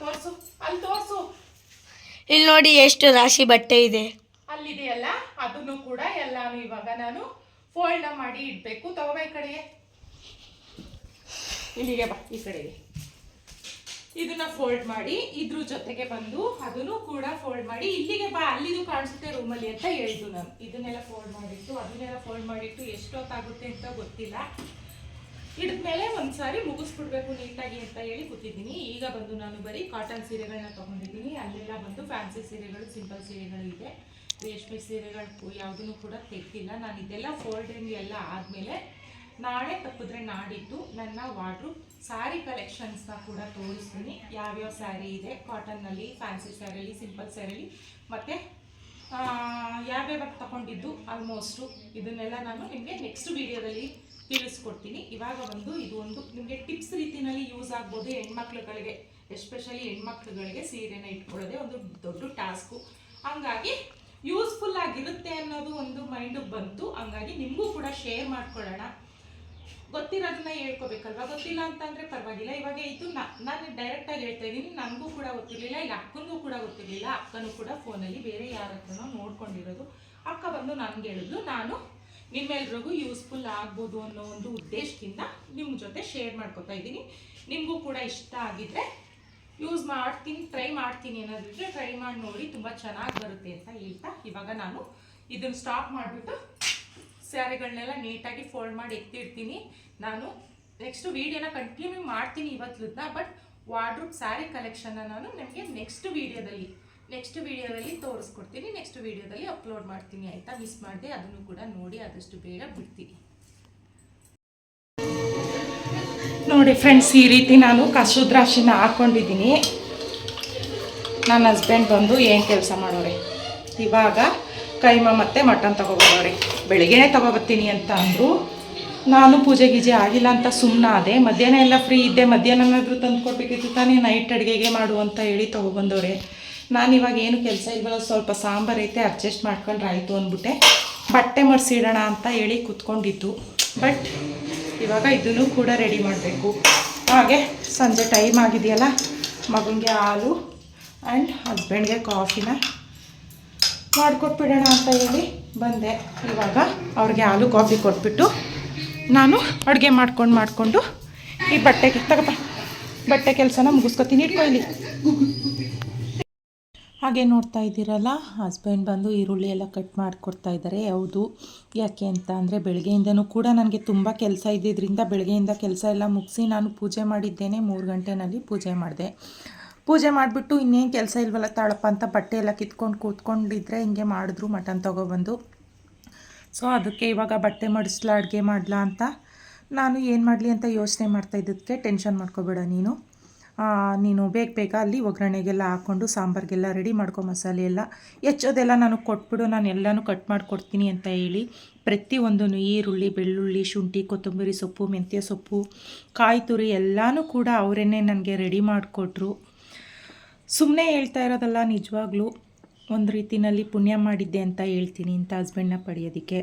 ತೋರಿಸು. ಅಲ್ಲಿ ತೋರಿಸು. ಇಲ್ಲಿ ನೋಡಿ ಎಷ್ಟು ರಾಶಿ ಬಟ್ಟೆ ಇದೆ. ಅಲ್ಲಿದೆಯಲ್ಲ ಅದನ್ನು ಕೂಡ ಎಲ್ಲಾನು ಇವಾಗ ನಾನು ಫೋಲ್ಡ್ ಮಾಡಿ ಇಡಬೇಕು. ತಗೋಬೇಕು ಕಡೆಗೆ. ಇಲ್ಲಿಗೆ ಬಾ, ಈ ಕಡೆಗೆ. ಇದನ್ನ ಫೋಲ್ಡ್ ಮಾಡಿ ಇದ್ರ ಜೊತೆಗೆ ಬಂದು ಅದನ್ನು ಕೂಡ ಫೋಲ್ಡ್ ಮಾಡಿ ಇಲ್ಲಿಗೆ ಬಾ, ಅಲ್ಲಿದು ಕಾಣಿಸುತ್ತೆ ರೂಮಲ್ಲಿ ಅಂತ ಹೇಳಿದ್ದು ನಾನು. ಇದನ್ನೆಲ್ಲ ಫೋಲ್ಡ್ ಮಾಡಿಟ್ಟು, ಅದನ್ನೆಲ್ಲ ಫೋಲ್ಡ್ ಮಾಡಿಟ್ಟು ಎಷ್ಟೊತ್ತಾಗುತ್ತೆ ಅಂತ ಗೊತ್ತಿಲ್ಲ. ಹಿಡಿದ್ಮೇಲೆ ಒಂದ್ಸಾರಿ ಮುಗಿಸ್ಬಿಡ್ಬೇಕು ನೀಟಾಗಿ ಅಂತ ಹೇಳಿ ಕೂತಿದ್ದೀನಿ. ಈಗ ಬಂದು ನಾನು ಬರೀ ಕಾಟನ್ ಸೀರೆಗಳನ್ನ ತೊಗೊಂಡಿದ್ದೀನಿ. ಅಲ್ಲೆಲ್ಲ ಬಂದು ಫ್ಯಾನ್ಸಿ ಸೀರೆಗಳು ಸಿಂಪಲ್ ಸೀರೆಗಳು ಇದೆ. ರೇಷ್ಮೆ ಸೀರೆಗಳು ಯಾವುದನ್ನು ಕೂಡ ತೆಗ್ದಿಲ್ಲ. ನಾನು ಇದೆಲ್ಲ ಫೋಲ್ಡಿಂಗ್ ಎಲ್ಲ ಆದಮೇಲೆ ನಾಳೆ ತಪ್ಪಿದ್ರೆ ನಾಡಿದ್ದು ನನ್ನ ವಾರ್ಡ್ರು ಸ್ಯಾರಿ ಕಲೆಕ್ಷನ್ಸ್ನ ಕೂಡ ತೋರಿಸ್ತೀನಿ. ಯಾವ್ಯಾವ ಸ್ಯಾರಿ ಇದೆ? ಕಾಟನ್ನಲ್ಲಿ, ಫ್ಯಾನ್ಸಿ ಸ್ಯಾರಿಲಿ ಸಿಂಪಲ್ ಸ್ಯಾರಿಲಿ ಮತ್ತು ಯಾವ್ಯಾವ ತಗೊಂಡಿದ್ದು? ಆಲ್ಮೋಸ್ಟು ಇದನ್ನೆಲ್ಲ ನಾನು ನಿಮಗೆ ನೆಕ್ಸ್ಟ್ ವೀಡಿಯೋದಲ್ಲಿ ತಿಳಿಸ್ಕೊಡ್ತೀನಿ. ಇವಾಗ ಒಂದು ಇದು ಒಂದು ನಿಮಗೆ ಟಿಪ್ಸ್ ರೀತಿಯಲ್ಲಿ ಯೂಸ್ ಆಗ್ಬೋದು ಹೆಣ್ಮಕ್ಳುಗಳಿಗೆ ಎಸ್ಪೆಷಲಿ ಹೆಣ್ಮಕ್ಳುಗಳಿಗೆ ಸೀರೆನ ಇಟ್ಕೊಳ್ಳೋದೇ ಒಂದು ದೊಡ್ಡ ಟಾಸ್ಕು ಹಂಗಾಗಿ ಯೂಸ್ಫುಲ್ ಆಗಿರುತ್ತೆ ಅನ್ನೋದು ಒಂದು ಮೈಂಡ್ ಬಂತು. ಹಂಗಾಗಿ ನಿಮಗೂ ಕೂಡ ಶೇರ್ ಮಾಡ್ಕೊಳ್ಳೋಣ. ಗೊತ್ತಿರೋದನ್ನ ಹೇಳ್ಕೊಬೇಕಲ್ವಾ? ಗೊತ್ತಿಲ್ಲ ಅಂತಂದ್ರೆ ಪರವಾಗಿಲ್ಲ. ಇವಾಗ ಇದು ನಾನು ಡೈರೆಕ್ಟ್ ಆಗಿ ಹೇಳ್ತಾ ಇದ್ದೀನಿ. ನನಗೂ ಕೂಡ ಗೊತ್ತಿರಲಿಲ್ಲ. ಇಲ್ಲ ಅಕ್ಕನಿಗೂ ಕೂಡ ಗೊತ್ತಿರಲಿಲ್ಲ. ಅಕ್ಕನೂ ಕೂಡ ಫೋನಲ್ಲಿ ಬೇರೆ ಯಾರ ಹತ್ರನೋ ನೋಡ್ಕೊಂಡಿರೋದು. ಅಕ್ಕ ಬಂದು ನನ್ಗೆ ಹೇಳಿದ್ಲು. ನಾನು ನಿಮ್ಮೆಲ್ರಿಗೂ ಯೂಸ್ಫುಲ್ ಆಗ್ಬೋದು ಅನ್ನೋ ಒಂದು ಉದ್ದೇಶದಿಂದ ನಿಮ್ಮ ಜೊತೆ ಶೇರ್ ಮಾಡ್ಕೊತಾ ಇದ್ದೀನಿ. ನಿಮಗೂ ಕೂಡ ಇಷ್ಟ ಆಗಿದ್ರೆ ಯೂಸ್ ಮಾಡ್ತೀನಿ ಟ್ರೈ ಮಾಡ್ತೀನಿ ಅನ್ನೋದಿದ್ರೆ ಟ್ರೈ ಮಾಡಿ ನೋಡಿ, ತುಂಬ ಚೆನ್ನಾಗಿ ಬರುತ್ತೆ ಅಂತ ಹೇಳ್ತಾ ಇವಾಗ ನಾನು ಇದನ್ನು ಸ್ಟಾಪ್ ಮಾಡಿಬಿಟ್ಟು ಸ್ಯಾರಿಗಳನ್ನೆಲ್ಲ ನೀಟಾಗಿ ಫೋಲ್ಡ್ ಮಾಡಿ ಎತ್ತಿಡ್ತೀನಿ. ನಾನು ನೆಕ್ಸ್ಟ್ ವೀಡಿಯೋನ ಕಂಟಿನ್ಯೂ ಮಾಡ್ತೀನಿ ಇವತ್ತಿನ ಬಟ್ ವಾರ್ಡ್ರೂಪ್ ಸ್ಯಾರಿ ಕಲೆಕ್ಷನ್ನ ನಾನು ನಿಮಗೆ ನೆಕ್ಸ್ಟ್ ವೀಡಿಯೋದಲ್ಲಿ ನೆಕ್ಸ್ಟ್ ವೀಡಿಯೋದಲ್ಲಿ ತೋರಿಸ್ಕೊಡ್ತೀನಿ ನೆಕ್ಸ್ಟ್ ವೀಡಿಯೋದಲ್ಲಿ ಅಪ್ಲೋಡ್ ಮಾಡ್ತೀನಿ. ಆಯಿತಾ? ಮಿಸ್ ಮಾಡಿದೆ, ಅದನ್ನು ಕೂಡ ನೋಡಿ, ಆದಷ್ಟು ಬೇಗ ಬಿಡ್ತೀನಿ. ನೋಡಿ ಫ್ರೆಂಡ್ಸ್ ಈ ರೀತಿ ನಾನು ಕಸೂದ್ರಾಶಿನ ಹಾಕ್ಕೊಂಡಿದ್ದೀನಿ ನನ್ನ ಹಸ್ಬೆಂಡ್ ಬಂದು ಏನು ಕೆಲಸ ಮಾಡೋರೆ? ಇವಾಗ ಕೈಮ ಮತ್ತು ಮಟನ್ ತೊಗೊಬರೋರೆ. ಬೆಳಿಗ್ಗೆನೇ ತೊಗೊಬರ್ತೀನಿ ಅಂತ ಅಂದರು. ನಾನು ಪೂಜೆ ಗೀಜೆ ಆಗಿಲ್ಲ ಅಂತ ಸುಮ್ಮನಾದೆ ಮಧ್ಯಾಹ್ನ ಎಲ್ಲ ಫ್ರೀ ಇದ್ದೆ. ಮಧ್ಯಾಹ್ನನಾದರೂ ತಂದು ಕೊಡ್ಬೇಕಿತ್ತು ತಾನೇ ನೈಟ್ ಅಡುಗೆಗೆ ಮಾಡು ಅಂತ ಹೇಳಿ ತೊಗೊಬಂದವ್ರೆ. ನಾನು ಇವಾಗ ಏನು ಕೆಲಸ ಇಲ್ವಲ್ಲ, ಸ್ವಲ್ಪ ಸಾಂಬಾರು ಐತೆ ಅಡ್ಜಸ್ಟ್ ಮಾಡ್ಕೊಂಡ್ರೆ ಆಯಿತು ಅಂದ್ಬಿಟ್ಟೆ. ಬಟ್ಟೆ ಮಡಿಸಿಡೋಣ ಅಂತ ಹೇಳಿ ಕೂತ್ಕೊಂಡಿದ್ದು. ಬಟ್ ಇವಾಗ ಇದನ್ನು ಕೂಡ ರೆಡಿ ಮಾಡಬೇಕು. ಹಾಗೆ ಸಂಜೆ ಟೈಮ್ ಆಗಿದೆಯಲ್ಲ ಮಗನಿಗೆ ಹಾಲು ಆ್ಯಂಡ್ ಹಸ್ಬೆಂಡ್ಗೆ ಕಾಫಿನ ಮಾಡಿಕೊಟ್ಬಿಡೋಣ ಅಂತ ಹೇಳಿ ಬಂದೆ. ಇವಾಗ ಅವ್ರಿಗೆ ಹಾಲು ಕಾಫಿ ಕೊಟ್ಬಿಟ್ಟು ನಾನು ಅಡುಗೆ ಮಾಡ್ಕೊಂಡು ಮಾಡಿಕೊಂಡು ಈ ಬಟ್ಟೆಗೆ ತಗಪ್ಪ ಬಟ್ಟೆ ಕೆಲಸನ ಮುಗಿಸ್ಕೊತೀನಿ, ಇಟ್ಕೊ ಇಲ್ಲಿ. ಹಾಗೆ ನೋಡ್ತಾ ಇದ್ದೀರಲ್ಲ ಹಸ್ಬೆಂಡ್ ಬಂದು ಈರುಳ್ಳಿ ಎಲ್ಲ ಕಟ್ ಮಾಡಿಕೊಡ್ತಾ ಇದ್ದಾರೆ. ಹೌದು. ಯಾಕೆ ಅಂತ ಅಂದರೆ ಬೆಳಗ್ಗೆಯಿಂದನೂ ಕೂಡ ನನಗೆ ತುಂಬ ಕೆಲಸ ಇದ್ದಿದ್ದರಿಂದ ಬೆಳಗ್ಗೆಯಿಂದ ಕೆಲಸ ಎಲ್ಲ ಮುಗಿಸಿ ನಾನು ಪೂಜೆ ಮಾಡಿದ್ದೇನೆ. ಮೂರು ಗಂಟೆನಲ್ಲಿ ಪೂಜೆ ಮಾಡಿದೆ. ಪೂಜೆ ಮಾಡಿಬಿಟ್ಟು ಇನ್ನೇನು ಕೆಲಸ ಇಲ್ವಲ್ಲ, ತಾಳಪ್ಪ ಅಂತ ಬಟ್ಟೆ ಎಲ್ಲ ಕಿತ್ಕೊಂಡು ಕೂತ್ಕೊಂಡಿದ್ರೆ ಹಿಂಗೆ ಮಾಡಿದ್ರು ಮಟನ್ ತೊಗೊಬಂದು. ಸೊ ಅದಕ್ಕೆ ಇವಾಗ ಬಟ್ಟೆ ಮಡಿಸ್ಲಾ, ಅಡುಗೆ ಮಾಡಲಾ ಅಂತ ನಾನು ಏನು ಮಾಡಲಿ ಅಂತ ಯೋಚನೆ ಮಾಡ್ತಾ ಇದ್ದಕ್ಕೆ ಟೆನ್ಷನ್ ಮಾಡ್ಕೋಬೇಡ ನೀನು. ನೀನು ಬೇಗ ಬೇಗ ಅಲ್ಲಿ ಒಗ್ಗರಣೆಗೆಲ್ಲ ಹಾಕ್ಕೊಂಡು ಸಾಂಬಾರಿಗೆಲ್ಲ ರೆಡಿ ಮಾಡ್ಕೊ ಮಸಾಲೆ ಎಲ್ಲ. ಹೆಚ್ಚೋದೆಲ್ಲ ನಾನು ಕೊಟ್ಬಿಡು, ನಾನು ಎಲ್ಲನೂ ಕಟ್ ಮಾಡಿಕೊಡ್ತೀನಿ ಅಂತ ಹೇಳಿ ಪ್ರತಿಯೊಂದೂ ಈರುಳ್ಳಿ ಬೆಳ್ಳುಳ್ಳಿ, ಶುಂಠಿ, ಕೊತ್ತಂಬರಿ ಸೊಪ್ಪು, ಮೆಂತ್ಯ ಸೊಪ್ಪು, ಕಾಯಿ ತುರಿ ಎಲ್ಲನೂ ಕೂಡ ಅವರೇನೆ ನನಗೆ ರೆಡಿ ಮಾಡಿಕೊಟ್ರು. ಸುಮ್ಮನೆ ಹೇಳ್ತಾ ಇರೋದಲ್ಲ ನಿಜವಾಗ್ಲೂ, ಒಂದು ರೀತಿಯಲ್ಲಿ ಪುಣ್ಯ ಮಾಡಿದ್ದೆ ಅಂತ ಹೇಳ್ತೀನಿ ಇಂಥ ಹಸ್ಬೆಂಡ್ನ ಪಡೆಯೋದಕ್ಕೆ.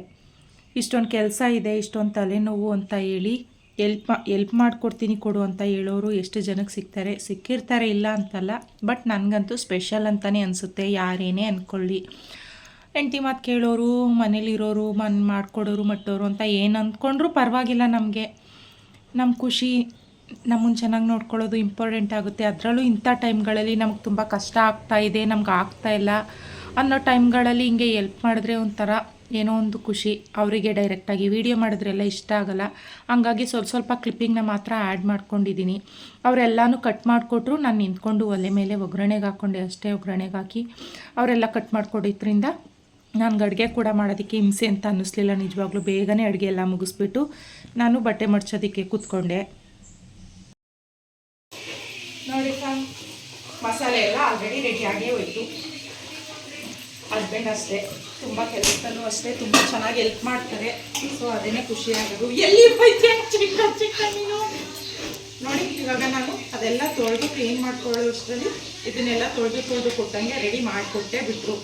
ಇಷ್ಟೊಂದು ಕೆಲಸ ಇದೆ, ಇಷ್ಟೊಂದು ತಲೆನೋವು ಅಂತ ಹೇಳಿ ಎಲ್ಪ್ ಎಲ್ಪ್ ಮಾಡಿಕೊಡ್ತೀನಿ ಕೊಡು ಅಂತ ಹೇಳೋರು ಎಷ್ಟು ಜನಕ್ಕೆ ಸಿಗ್ತಾರೆ, ಸಿಕ್ಕಿರ್ತಾರೆ ಇಲ್ಲ ಅಂತಲ್ಲ, ಬಟ್ ನನಗಂತೂ ಸ್ಪೆಷಲ್ ಅಂತಲೇ ಅನಿಸುತ್ತೆ, ಯಾರೇನೇ ಅಂದ್ಕೊಳ್ಳಿ ಹೆಂಡ್ತಿ ಮಾತು ಕೇಳೋರು, ಮನೇಲಿರೋರು, ಮನ್, ಮಾಡಿಕೊಡೋರು, ಮಟ್ಟೋರು ಅಂತ ಏನು ಅಂದ್ಕೊಂಡ್ರೂ ಪರವಾಗಿಲ್ಲ ನಮಗೆ. ನಮ್ಮ ಖುಷಿ ನಮ್ಮನ್ನು ಚೆನ್ನಾಗಿ ನೋಡ್ಕೊಳ್ಳೋದು ಇಂಪಾರ್ಟೆಂಟ್ ಆಗುತ್ತೆ. ಅದರಲ್ಲೂ ಇಂಥ ಟೈಮ್ಗಳಲ್ಲಿ ನಮ್ಗೆ ತುಂಬ ಕಷ್ಟ ಆಗ್ತಾ ಇದೆ, ನಮ್ಗೆ ಆಗ್ತಾ ಇಲ್ಲ ಅನ್ನೋ ಟೈಮ್ಗಳಲ್ಲಿ ಹಿಂಗೆ ಎಲ್ಪ್ ಮಾಡಿದ್ರೆ ಒಂಥರ ಏನೋ ಒಂದು ಖುಷಿ ಅವರಿಗೆ ಡೈರೆಕ್ಟಾಗಿ ವೀಡಿಯೋ ಮಾಡಿದ್ರೆಲ್ಲ ಇಷ್ಟ ಆಗಲ್ಲ. ಹಂಗಾಗಿ ಸ್ವಲ್ಪ ಸ್ವಲ್ಪ ಕ್ಲಿಪ್ಪಿಂಗ್ನ ಮಾತ್ರ ಆ್ಯಡ್ ಮಾಡ್ಕೊಂಡಿದ್ದೀನಿ ಅವರೆಲ್ಲನೂ ಕಟ್ ಮಾಡಿಕೊಟ್ರು ನಾನು ನಿಂತ್ಕೊಂಡು ಒಲೆ ಮೇಲೆ ಒಗ್ಗರಣೆಗೆ ಹಾಕ್ಕೊಂಡೆ ಅಷ್ಟೇ ಒಗ್ಗರಣೆಗೆ ಹಾಕಿ. ಅವರೆಲ್ಲ ಕಟ್ ಮಾಡಿಕೊಡಿದ್ರಿಂದ ನನಗೆ ಅಡುಗೆ ಕೂಡ ಮಾಡೋದಕ್ಕೆ ಹಿಂಸೆ ಅಂತ ಅನ್ನಿಸ್ಲಿಲ್ಲ. ನಿಜವಾಗ್ಲೂ ಬೇಗನೆ ಅಡುಗೆ ಎಲ್ಲ ಮುಗಿಸ್ಬಿಟ್ಟು ನಾನು ಬಟ್ಟೆ ಮಡ್ಚೋದಕ್ಕೆ ಕೂತ್ಕೊಂಡೆ. ನೋಡಿ ಮಸಾಲೆ ಎಲ್ಲ ಆಲ್ರೆಡಿ ರೆಡಿಯಾಗೇ ಹೋಯ್ತು. ಹಸ್ಬೆಂಡ್ ಅಷ್ಟೇ, ತುಂಬ ಕೆಲಸದಲ್ಲೂ ಅಷ್ಟೇ, ತುಂಬ ಚೆನ್ನಾಗಿ ಹೆಲ್ಪ್ ಮಾಡ್ತಾರೆ. ಸೊ ಅದೇನೇ ಖುಷಿ ಆಗೋದು ಎಲ್ಲಿ ಚಿಕ್ಕ ಚಿಕ್ಕ ನೀನು ನೋಡಿ, ಇವಾಗ ನಾನು ಅದೆಲ್ಲ ತೊಳೆದು ಕ್ಲೀನ್ ಮಾಡ್ಕೊಳ್ಳೋ ಅಷ್ಟರಲ್ಲಿ ಇದನ್ನೆಲ್ಲ ತೊಳೆದು ತೊಳೆದು ಕೊಟ್ಟಂಗೆ ರೆಡಿ ಮಾಡಿಕೊಟ್ಟೆ ಬಿಟ್ಟರು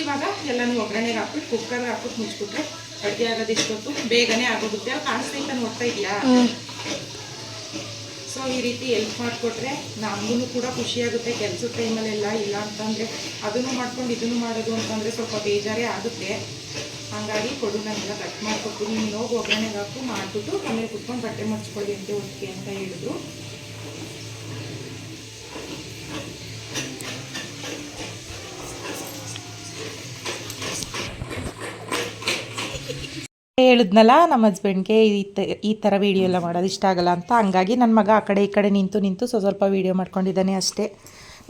ಇವಾಗ ಎಲ್ಲನೂ ಒಗ್ಗರಣೆಗೆ ಹಾಕ್ಬಿಟ್ಟು ಕುಕ್ಕರ್ಗೆ ಹಾಕ್ಬಿಟ್ಟು ಮುಚ್ಬಿಟ್ರೆ ಅಡುಗೆ ಆಗೋದು ಇಷ್ಟೊತ್ತು ಬೇಗನೆ ಆಗೋಗುತ್ತೆ. ಅಲ್ಲಿ ಕಾಣಿಸ್ತೈತೆ ನೋಡ್ತಾ ಇದೆಯಾ? ಸೊ ಈ ರೀತಿ ಎಲ್ಪ್ ಮಾಡಿಕೊಟ್ರೆ ನಮಗೂ ಕೂಡ ಖುಷಿಯಾಗುತ್ತೆ ಕೆಲಸದ ಟೈಮಲ್ಲೆಲ್ಲ ಇಲ್ಲ ಅಂತಂದರೆ ಅದನ್ನು ಮಾಡ್ಕೊಂಡು ಇದನ್ನು ಮಾಡೋದು ಅಂತಂದರೆ ಸ್ವಲ್ಪ ಬೇಜಾರೇ ಆಗುತ್ತೆ. ಹಾಗಾಗಿ ಕೊಡು ನನಗೆಲ್ಲ ಕಟ್ ಮಾಡಿಕೊಟ್ಟು, ನೀನು ಹೋಗಿ ಒಗ್ಗರಣೆಗೆ ಹಾಕು, ಮಾಡಿಬಿಟ್ಟು ಆಮೇಲೆ ಕುತ್ಕೊಂಡು ಬಟ್ಟೆ ಮಡ್ಚ್ಕೊಳ್ಳಿ ಅಂತ, ಒಟ್ಟಿಗೆ ಅಂತ ಹೇಳಿದ್ರು. ಹೇಳಿದ್ನಲ್ಲ ನಮ್ಮ ಹಸ್ಬೆಂಡ್ಗೆ ಈ ಈ ಥರ ವೀಡಿಯೋ ಎಲ್ಲ ಮಾಡೋದು ಇಷ್ಟ ಆಗಲ್ಲ ಅಂತ. ಹಂಗಾಗಿ ನನ್ನ ಮಗ ಆ ಕಡೆ ಈ ಕಡೆ ನಿಂತು ನಿಂತು ಸ್ವಲ್ಪ ಸ್ವಲ್ಪ ವೀಡಿಯೋ ಮಾಡ್ಕೊಂಡಿದ್ದಾನೆ ಅಷ್ಟೇ.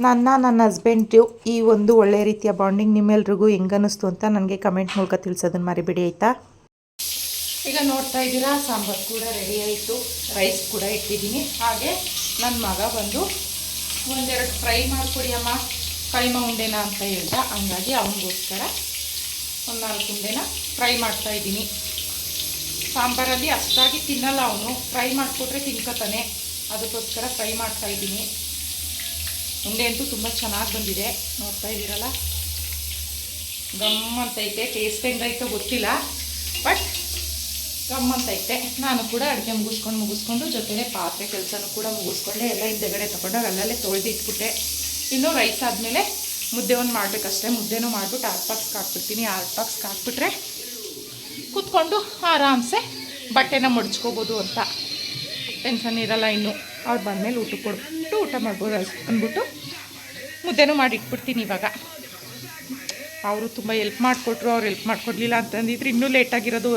ನನ್ನ ನನ್ನ ಹಸ್ಬೆಂಡು ಈ ಒಂದು ಒಳ್ಳೆಯ ರೀತಿಯ ಬಾಂಡಿಂಗ್ ನಿಮ್ಮೆಲ್ರಿಗೂ ಹೆಂಗನ್ನಿಸ್ತು ಅಂತ ನನಗೆ ಕಮೆಂಟ್ ಮೂಲಕ ತಿಳಿಸೋದನ್ನು ಮರಿಬೇಡಿ, ಆಯಿತಾ? ಈಗ ನೋಡ್ತಾ ಇದ್ದೀರಾ, ಸಾಂಬಾರು ಕೂಡ ರೆಡಿ ಆಯಿತು. ರೈಸ್ ಕೂಡ ಇಟ್ಟಿದ್ದೀನಿ. ಹಾಗೆ ನನ್ನ ಮಗ ಬಂದು ಒಂದೆರಡು ಫ್ರೈ ಮಾಡಿಕೊಡಿ ಅಮ್ಮ. ಕೈಮ ಉಂಡೆನ ಅಂತ ಹೇಳ್ದ. ಹಂಗಾಗಿ ಅವನಿಗೋಸ್ಕರ ಒಂದು ನಾಲ್ಕು ಉಂಡೆನ ಫ್ರೈ ಮಾಡ್ತಾ ಇದ್ದೀನಿ. ಸಾಂಬಾರಲ್ಲಿ ಅಷ್ಟಾಗಿ ತಿನ್ನಲ್ಲ ಅವನು. ಫ್ರೈ ಮಾಡಿಕೊಟ್ರೆ ತಿನ್ಕೋತಾನೆ. ಅದಕ್ಕೋಸ್ಕರ ಫ್ರೈ ಮಾಡ್ತಾ ಇದ್ದೀನಿ. ಉಂಡೆ ಅಂತೂ ತುಂಬ ಚೆನ್ನಾಗಿ ಬಂದಿದೆ. ನೋಡ್ತಾ ಇದ್ದೀರಲ್ಲ? ಗಮ್ ಅಂತೈತೆ ಟೇಸ್ಟ್ ಹೆಂಗೈತೋ ಗೊತ್ತಿಲ್ಲ. ಬಟ್ ಗಮ್ ಅಂತೈತೆ ನಾನು ಕೂಡ ಅಡುಗೆ ಮುಗಿಸ್ಕೊಂಡು ಮುಗಿಸ್ಕೊಂಡು ಜೊತೆಗೆ ಪಾತ್ರೆ ಕೆಲಸನೂ ಕೂಡ ಮುಗಿಸ್ಕೊಂಡೆ. ಎಲ್ಲ ಹಿಂದೆಗಡೆ ತೊಗೊಂಡು ಅಲ್ಲಲ್ಲೇ ತೊಳೆದಿಟ್ಬಿಟ್ಟೆ. ಇನ್ನು ರೈಸ್ ಆದಮೇಲೆ ಮುದ್ದೆ ಒಂದು ಮಾಡಬೇಕಷ್ಟೇ. ಮುದ್ದೆನೂ ಮಾಡಿಬಿಟ್ಟು ಆರು ಬಾಕ್ಸ್ಗೆ ಹಾಕ್ಬಿಡ್ತೀನಿ. ಆರು ಬಾಕ್ಸ್ಗೆ ಹಾಕ್ಬಿಟ್ರೆ ಕೂತ್ಕೊಂಡು ಆರಾಮ್ಸೆ ಬಟ್ಟೆನ ಮಡ್ಚ್ಕೋಬೋದು ಅಂತ. ಟೆನ್ಷನ್ ಇರಲ್ಲ ಇನ್ನು. ಅವ್ರು ಬಂದಮೇಲೆ ಊಟ ಕೊಟ್ಬಿಟ್ಟು ಊಟ ಮಾಡ್ಬೋದು ಅಂದ್ಬಿಟ್ಟು ಮುದ್ದೆನೂ ಮಾಡಿ ಇಟ್ಬಿಡ್ತೀನಿ ಇವಾಗ. ಅವರು ತುಂಬ ಎಲ್ಪ್ ಮಾಡಿಕೊಟ್ರು, ಅವ್ರು ಎಲ್ಪ್ ಮಾಡಿಕೊಡ್ಲಿಲ್ಲ ಅಂತಂದಿದ್ರು ಇನ್ನೂ ಲೇಟಾಗಿರೋದು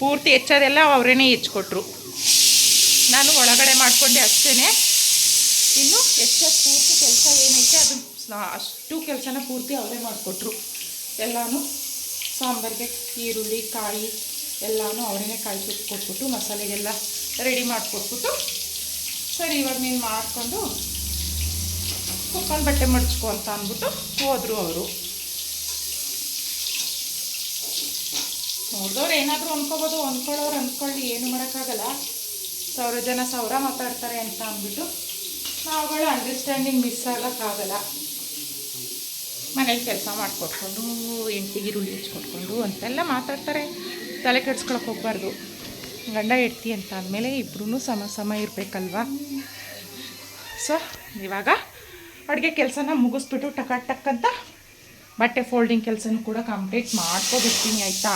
ಪೂರ್ತಿ ಹೆಚ್ಚೋದೆಲ್ಲ ಅವರೇನೇ ಹೆಚ್ಚಿಕೊಟ್ರು ನಾನು ಒಳಗಡೆ ಮಾಡಿಕೊಂಡೆ ಅಷ್ಟೇ ಇನ್ನು ಹೆಚ್ಚೋ ಪೂರ್ತಿ ಕೆಲಸ ಏನೈತೆ ಅದು ಅಷ್ಟು ಕೆಲಸನ ಪೂರ್ತಿ ಅವರೇ ಮಾಡಿಕೊಟ್ರು. ಎಲ್ಲನೂ. ಸಾಂಬಾರಿಗೆ ಈರುಳ್ಳಿ, ಕಾಯಿ ಎಲ್ಲನೂ ಅವರೇ ಕಾಯಿ ಸುಟ್ಟು ಕೊಟ್ಬಿಟ್ಟು ಮಸಾಲೆಗೆಲ್ಲ ರೆಡಿ ಮಾಡಿಕೊಟ್ಬಿಟ್ಟು ಸರಿ, ಇವಾಗ ನೀನು ಮಾಡಿಕೊಂಡು ಕುತ್ಕೊಂಡು ಬಟ್ಟೆ ಮಡಚ್ಕೊ ಅಂತ ಅಂದ್ಬಿಟ್ಟು ಹೋದರು ಅವರು. ನೋಡಿದವ್ರು ಏನಾದರೂ ಅಂದ್ಕೋಬೋದು ಅಂದ್ಕೊಳ್ಳೋರು ಅಂದ್ಕೊಳ್ಳಿ ಏನು ಮಾಡೋಕ್ಕಾಗಲ್ಲ. ಸಾವಿರ ಜನ ಸಾವಿರ ಮಾತಾಡ್ತಾರೆ ಅಂತ ಅಂದ್ಬಿಟ್ಟು ನಾವುಗಳು ಅಂಡರ್ಸ್ಟ್ಯಾಂಡಿಂಗ್ ಮಿಸ್ ಆಗೋಕ್ಕಾಗಲ್ಲ. ಮನೇಲಿ ಕೆಲಸ ಮಾಡಿಕೊಟ್ಕೊಂಡು, ಹೆಂಡ್ತಿಗೆ ಈರುಳ್ಳಿ ಹಚ್ಕೊಟ್ಕೊಂಡು ಅಂತೆಲ್ಲ ಮಾತಾಡ್ತಾರೆ. ತಲೆ ಕೆಡ್ಸ್ಕೊಳಕ್ಕೆ ಹೋಗ್ಬಾರ್ದು. ಗಂಡ, ಹೆಡ್ತಿ ಅಂತ ಅಂದಮೇಲೆ ಇಬ್ಬರೂ ಸಮ ಸಮ ಇರಬೇಕಲ್ವಾ? ಸೊ ಇವಾಗ ಅಡುಗೆ ಕೆಲಸನ ಮುಗಿಸ್ಬಿಟ್ಟು ಟಕ ಟಕ್ ಅಂತ ಬಟ್ಟೆ ಫೋಲ್ಡಿಂಗ್ ಕೆಲಸನೂ ಕೂಡ ಕಂಪ್ಲೀಟ್ ಮಾಡ್ಕೊಬಿಡ್ತೀನಿ, ಆಯಿತಾ?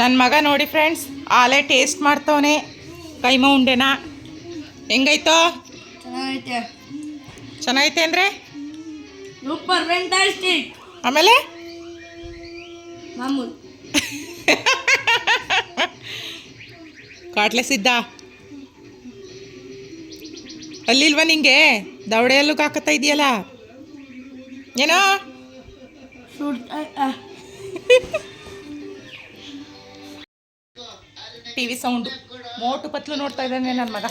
ನನ್ನ ಮಗ ನೋಡಿ ಫ್ರೆಂಡ್ಸ್, ಆಲೆ ಟೇಸ್ಟ್ ಮಾಡ್ತವನೆ ಕೈಮ ಉಂಡೆನಾ. ಹೆಂಗೈತೋ? ಚೆನ್ನಾಗೈತೆ ಅಂದರೆ? ಸೂಪರ್ ಫ್ಯಾಂಟಾಸ್ಟಿಕ್ ಆಮೇಲೆ? ಮಾಮೂಲ್. ಕಾಟ್ಲೆ ಸಿದ್ಧ. ಅಲ್ಲಿಲ್ವಾ ನಿಂಗೆ? ದವಡೆಯಲ್ಲೂ ಹಾಕತ್ತಾ ಇದೆಯಲ್ಲ? ಏನೋ? T V sound Motu Patlu ನೋಡ್ತಾ ಇದ್ದಾನೆ ನನ್ನ ಮಗ.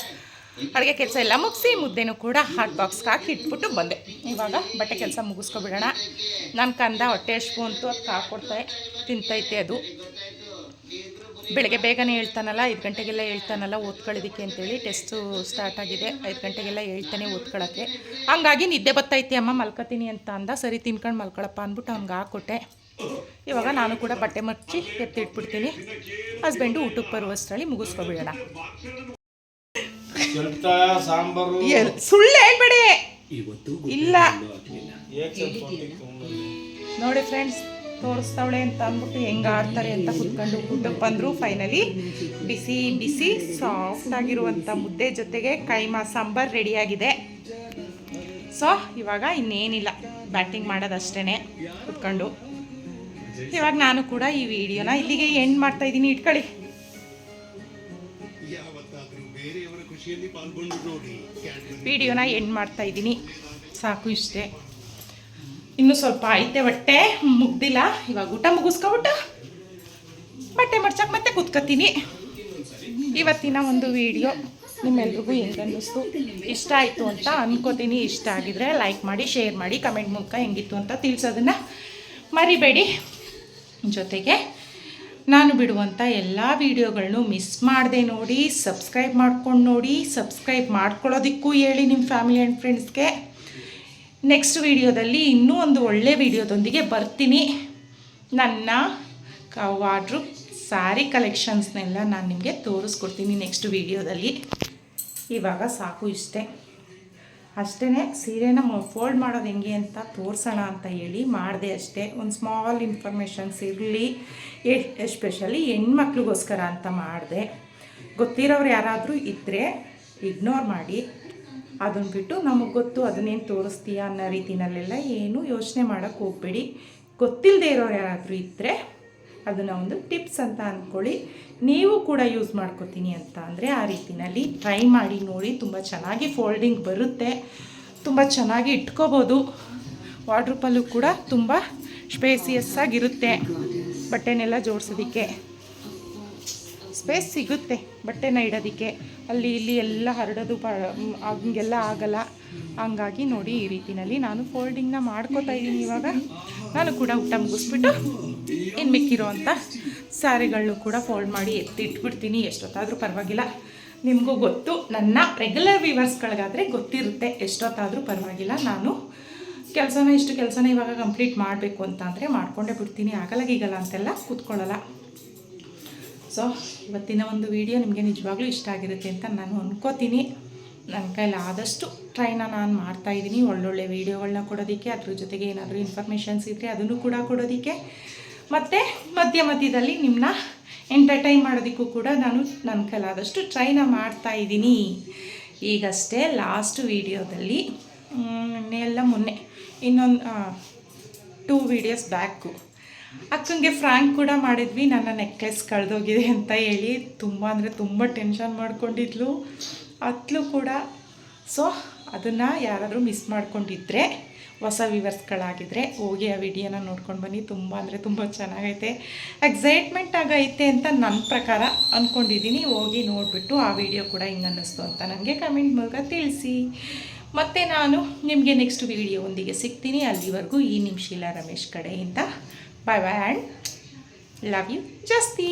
ಅಡುಗೆ ಕೆಲಸ ಎಲ್ಲ ಮುಗಿಸಿ ಮುದ್ದೆನೂ ಕೂಡ ಹಾಟ್ ಬಾಕ್ಸ್ಗೆ ಹಾಕಿ ಇಟ್ಬಿಟ್ಟು ಬಂದೆ. ಇವಾಗ ಬಟ್ಟೆ ಕೆಲಸ ಮುಗಿಸ್ಕೊಬಿಡೋಣ. ನನ್ನ ಕಂದ ಹೊಟ್ಟೆ ಅಷ್ಟು ಅಂತೂ ಅದಕ್ಕೆ ಹಾಕ್ಕೊಡ್ತಾ ತಿಂತೈತೆ ಅದು. ಬೆಳಗ್ಗೆ ಬೇಗನೆ ಹೇಳ್ತಾನಲ್ಲ, ಐದು ಗಂಟೆಗೆಲ್ಲ ಹೇಳ್ತಾನಲ್ಲ ಓದ್ಕೊಳ್ಳೋದಕ್ಕೆ ಅಂತೇಳಿ ಟೆಸ್ಟು ಸ್ಟಾರ್ಟ್ ಆಗಿದೆ. ಐದು ಗಂಟೆಗೆಲ್ಲ ಹೇಳ್ತಾನೆ ಓದ್ಕೊಳ್ಳೋಕ್ಕೆ ಹಂಗಾಗಿ ನಿದ್ದೆ ಬತ್ತೈತಿ ಅಮ್ಮ, ಮಲ್ಕೊತೀನಿ ಅಂತ ಅಂದ. ಸರಿ ತಿನ್ಕೊಂಡು ಮಲ್ಕೊಳಪ್ಪ ಅಂದ್ಬಿಟ್ಟು ಹಂಗೆ ಹಾಕ್ಕೊಟ್ಟೆ ಇವಾಗ ನಾನು ಕೂಡ ಬಟ್ಟೆ ಮರ್ಚಿ ಎತ್ತಿಟ್ಬಿಡ್ತೀನಿ ಹಸ್ಬೆಂಡು ಊಟಕ್ಕೆ ಬರುವಷ್ಟರಲ್ಲಿ ಮುಗಿಸ್ಕೊಬಿಡೋಣ. ಸ್ವಲ್ಪ ಸಾಂಬಾರು. ಎಲ್ ಸುಳ್ಳು ಹೇಳ್ಬೇಡಿ. ಇಲ್ಲ. ನೋಡಿ ಫ್ರೆಂಡ್ಸ್ ತೋರಿಸ್ತಾವಳೆ ಅಂತ ಅಂದ್ಬಿಟ್ಟು ಹೆಂಗ ಆಡ್ತಾರೆ ಅಂತ ಕುತ್ಕೊಂಡು ಊಟಕ್ಕೆ ಬಂದರು ಫೈನಲಿ ಬಿಸಿ ಬಿಸಿ ಸಾಫ್ಟ್ ಆಗಿರುವಂಥ ಮುದ್ದೆ ಜೊತೆಗೆ ಕೈಮಾ ಸಾಂಬಾರ್ ರೆಡಿಯಾಗಿದೆ ಸೊ ಇವಾಗ ಇನ್ನೇನಿಲ್ಲ. ಬ್ಯಾಟಿಂಗ್ ಮಾಡೋದಷ್ಟೇ ಕುತ್ಕೊಂಡು. ಇವಾಗ ನಾನು ಕೂಡ ಈ ವಿಡಿಯೋನ ಇಲ್ಲಿಗೆ ಎಂಡ್ ಮಾಡ್ತಾ ಇದ್ದೀನಿ. ಇಟ್ಕೊಳ್ಳಿ. ವಿಡಿಯೋನ ಎಂಡ್ ಮಾಡ್ತಾ ಇದ್ದೀನಿ. ಸಾಕು ಇಷ್ಟೇ. ಇನ್ನೂ ಸ್ವಲ್ಪ ಐತೆ ಬಟ್ಟೆ ಮುಗ್ದಿಲ್ಲ. ಇವಾಗ ಊಟ ಮುಗಿಸ್ಕೊಬಿಟ್ಟು ಬಟ್ಟೆ ಮಡ್ಸಕ್ಕೆ ಮತ್ತೆ ಕುತ್ಕೋತೀನಿ. ಇವತ್ತಿನ ಒಂದು ವಿಡಿಯೋ ನಿಮ್ಮೆಲ್ರಿಗೂ ಹೆಂಗೆ ಅನ್ನಿಸ್ತು ಇಷ್ಟ ಆಯಿತು ಅಂತ ಅಂದ್ಕೋತೀನಿ ಇಷ್ಟ ಆಗಿದ್ರೆ ಲೈಕ್ ಮಾಡಿ ಶೇರ್ ಮಾಡಿ ಕಮೆಂಟ್ ಮೂಲಕ ಹೆಂಗಿತ್ತು ಅಂತ ತಿಳಿಸೋದನ್ನ ಮರಿಬೇಡಿ. ಜೊತೆಗೆ ನಾನು ಬಿಡುವಂಥ ಎಲ್ಲ ವಿಡಿಯೋಗಳನ್ನು ಮಿಸ್ ಮಾಡದೆ ನೋಡಿ ಸಬ್ಸ್ಕ್ರೈಬ್ ಮಾಡ್ಕೊಂಡು ನೋಡಿ ಸಬ್ಸ್ಕ್ರೈಬ್ ಮಾಡ್ಕೊಳ್ಳೋದಕ್ಕೂ ಹೇಳಿ ನಿಮ್ಮ ಫ್ಯಾಮಿಲಿ ಆ್ಯಂಡ್ ಫ್ರೆಂಡ್ಸ್ಗೆ ನೆಕ್ಸ್ಟ್ ವಿಡಿಯೋದಲ್ಲಿ ಇನ್ನೂ ಒಂದು ಒಳ್ಳೆ ವಿಡಿಯೋದೊಂದಿಗೆ ಬರ್ತೀನಿ. ನನ್ನ ವಾಡ್ರು ಸ್ಯಾರಿ ಕಲೆಕ್ಷನ್ಸ್ನೆಲ್ಲ ನಾನು ನಿಮಗೆ ತೋರಿಸ್ಕೊಡ್ತೀನಿ ನೆಕ್ಸ್ಟ್ ವಿಡಿಯೋದಲ್ಲಿ. ಇವಾಗ ಸಾಕು ಇಷ್ಟೇ. ಅಷ್ಟೇ ಸೀರೆನ ಫೋಲ್ಡ್ ಮಾಡೋದು ಹೆಂಗೆ ಅಂತ ತೋರಿಸೋಣ ಅಂತ ಹೇಳಿ ಮಾಡಿದೆ ಅಷ್ಟೇ. ಒಂದು ಸ್ಮಾಲ್ ಇನ್ಫಾರ್ಮೇಷನ್ಸ್ ಇರಲಿ. ಎಸ್ಪೆಷಲಿ ಹೆಣ್ಮಕ್ಳಿಗೋಸ್ಕರ ಅಂತ ಮಾಡಿದೆ. ಗೊತ್ತಿರೋರು ಯಾರಾದರೂ ಇದ್ದರೆ ಇಗ್ನೋರ್ ಮಾಡಿ. ಅದನ್ನು ಬಿಟ್ಟು ನಮಗೆ ಗೊತ್ತು ಅದನ್ನೇನು ತೋರಿಸ್ತೀಯ ಅನ್ನೋ ರೀತಿನಲ್ಲೆಲ್ಲ ಏನು ಯೋಚನೆ ಮಾಡೋಕ್ಕೆ ಹೋಗಬೇಡಿ. ಗೊತ್ತಿಲ್ಲದೆ ಇರೋರು ಯಾರಾದರೂ ಇದ್ದರೆ ಅದನ್ನು ಒಂದು ಟಿಪ್ಸ್ ಅಂತ ಅಂದ್ಕೊಳ್ಳಿ ನೀವು ಕೂಡ ಯೂಸ್ ಮಾಡ್ಕೋತೀನಿ ಅಂತ ಅಂದರೆ ಆ ರೀತಿನಲ್ಲಿ ಟ್ರೈ ಮಾಡಿ ನೋಡಿ. ತುಂಬ ಚೆನ್ನಾಗಿ ಫೋಲ್ಡಿಂಗ್ ಬರುತ್ತೆ. ತುಂಬ ಚೆನ್ನಾಗಿ ಇಟ್ಕೋಬೋದು. ವಾಡ್ರೂಪಲ್ಲೂ ಕೂಡ ತುಂಬ ಸ್ಪೇಸಿಯಸ್ ಆಗಿರುತ್ತೆ. ಬಟ್ಟೆನೆಲ್ಲ ಜೋಡಿಸೋದಕ್ಕೆ. ಸ್ಪೇಸ್ ಸಿಗುತ್ತೆ ಬಟ್ಟೆನ ಇಡೋದಕ್ಕೆ. ಅಲ್ಲಿ ಇಲ್ಲಿ ಎಲ್ಲ ಹರಡೋದು ಪ ಹಂಗೆಲ್ಲ ಆಗಲ್ಲ. ಹಂಗಾಗಿ ನೋಡಿ ಈ ರೀತಿನಲ್ಲಿ ನಾನು ಫೋಲ್ಡಿಂಗ್ನ ಮಾಡ್ಕೋತಾ ಇದ್ದೀನಿ ಇವಾಗ. ನಾನು ಕೂಡ ಊಟ ಮುಗಿಸ್ಬಿಟ್ಟು ಇನ್ನು ಮಿಕ್ಕಿರೋ ಅಂಥ ಸ್ಯಾರಿಗಳನ್ನು ಕೂಡ ಫೋಲ್ಡ್ ಮಾಡಿ ಎತ್ತಿಟ್ಬಿಡ್ತೀನಿ. ಎಷ್ಟೊತ್ತಾದರೂ ಪರವಾಗಿಲ್ಲ. ನಿಮಗೂ ಗೊತ್ತು. ನನ್ನ ರೆಗ್ಯುಲರ್ ವ್ಯೂವರ್ಸ್ಗಳಿಗಾದರೆ ಗೊತ್ತಿರುತ್ತೆ. ಎಷ್ಟೊತ್ತಾದರೂ ಪರವಾಗಿಲ್ಲ. ನಾನು ಕೆಲಸನ ಇಷ್ಟು ಕೆಲಸನ ಇವಾಗ ಕಂಪ್ಲೀಟ್ ಮಾಡಬೇಕು ಅಂತ ಅಂದರೆ ಮಾಡಿಕೊಂಡೇ ಬಿಡ್ತೀನಿ. ಆಗಲ್ಲ ಗೀಗಲ್ಲ ಅಂತೆಲ್ಲ ಕೂತ್ಕೊಳ್ಳಲ್ಲ. ಸೊ ಇವತ್ತಿನ ಒಂದು ವಿಡಿಯೋ ನಿಮಗೆ ನಿಜವಾಗ್ಲೂ ಇಷ್ಟ ಆಗಿರುತ್ತೆ ಅಂತ ನಾನು ಅನ್ಕೋತೀನಿ. ನನ್ನ ಕೈಲಿ ಆದಷ್ಟು ಟ್ರೈನ ನಾನು ಮಾಡ್ತಾಯಿದ್ದೀನಿ ಒಳ್ಳೊಳ್ಳೆ ವೀಡಿಯೋಗಳನ್ನ ಕೊಡೋದಕ್ಕೆ, ಅದ್ರ ಜೊತೆಗೆ ಏನಾದರೂ ಇನ್ಫಾರ್ಮೇಷನ್ಸ್ ಇದ್ದರೆ ಅದನ್ನು ಕೂಡ ಕೊಡೋದಕ್ಕೆ. ಮತ್ತು ಮಧ್ಯ ಮಧ್ಯದಲ್ಲಿ ನಿಮ್ಮನ್ನ ಎಂಟರ್ಟೈನ್ ಮಾಡೋದಕ್ಕೂ ಕೂಡ ನಾನು ನನ್ನ ಕೈಲಾದಷ್ಟು ಟ್ರೈನ ಮಾಡ್ತಾಯಿದ್ದೀನಿ ಈಗಷ್ಟೇ ಲಾಸ್ಟ್ ವೀಡಿಯೋದಲ್ಲಿ ನಿನ್ನೆ ಎಲ್ಲ ಮೊನ್ನೆ. ಇನ್ನೊಂದು ಟೂ ವೀಡಿಯೋಸ್ ಬ್ಯಾಕು ಅಕ್ಕಂಗೆ ಫ್ರ್ಯಾಂಕ್ ಕೂಡ ಮಾಡಿದ್ವಿ, ನನ್ನ ನೆಕ್ಲೆಸ್ ಕಳೆದೋಗಿದೆ ಅಂತ ಹೇಳಿ. ತುಂಬ ಅಂದರೆ ತುಂಬ ಟೆನ್ಷನ್ ಮಾಡ್ಕೊಂಡಿದ್ಲು. ಅತ್ಲು ಕೂಡ ಸೊ ಅದನ್ನು ಯಾರಾದರೂ ಮಿಸ್ ಮಾಡ್ಕೊಂಡಿದ್ರೆ, ಹೊಸ ವ್ಯೂವರ್ಸ್ಗಳಾಗಿದ್ದರೆ ಹೋಗಿ ಆ ವಿಡಿಯೋನ ನೋಡ್ಕೊಂಡು ಬನ್ನಿ. ತುಂಬ ಅಂದರೆ ತುಂಬ ಚೆನ್ನಾಗೈತೆ. ಎಕ್ಸೈಟ್ಮೆಂಟ್ ಆಗೈತೆ ಅಂತ ನನ್ನ ಪ್ರಕಾರ ಅಂದ್ಕೊಂಡಿದ್ದೀನಿ ಹೋಗಿ ನೋಡಿಬಿಟ್ಟು ಆ ವಿಡಿಯೋ ಕೂಡ ಹಿಂಗೆ ಅನ್ನಿಸ್ತು ಅಂತ ನನಗೆ ಕಮೆಂಟ್ ಮೂಲಕ ತಿಳಿಸಿ. ಮತ್ತು ನಾನು ನಿಮಗೆ ನೆಕ್ಸ್ಟ್ ವಿಡಿಯೋ ಒಂದಿಗೆ ಸಿಗ್ತೀನಿ. ಅಲ್ಲಿವರೆಗೂ ಈ ನಿಮ್ಮ ಶೀಲಾ ರಮೇಶ್ ಕಡೆಯಿಂದ. Bye bye and love you ಜಾಸ್ತಿ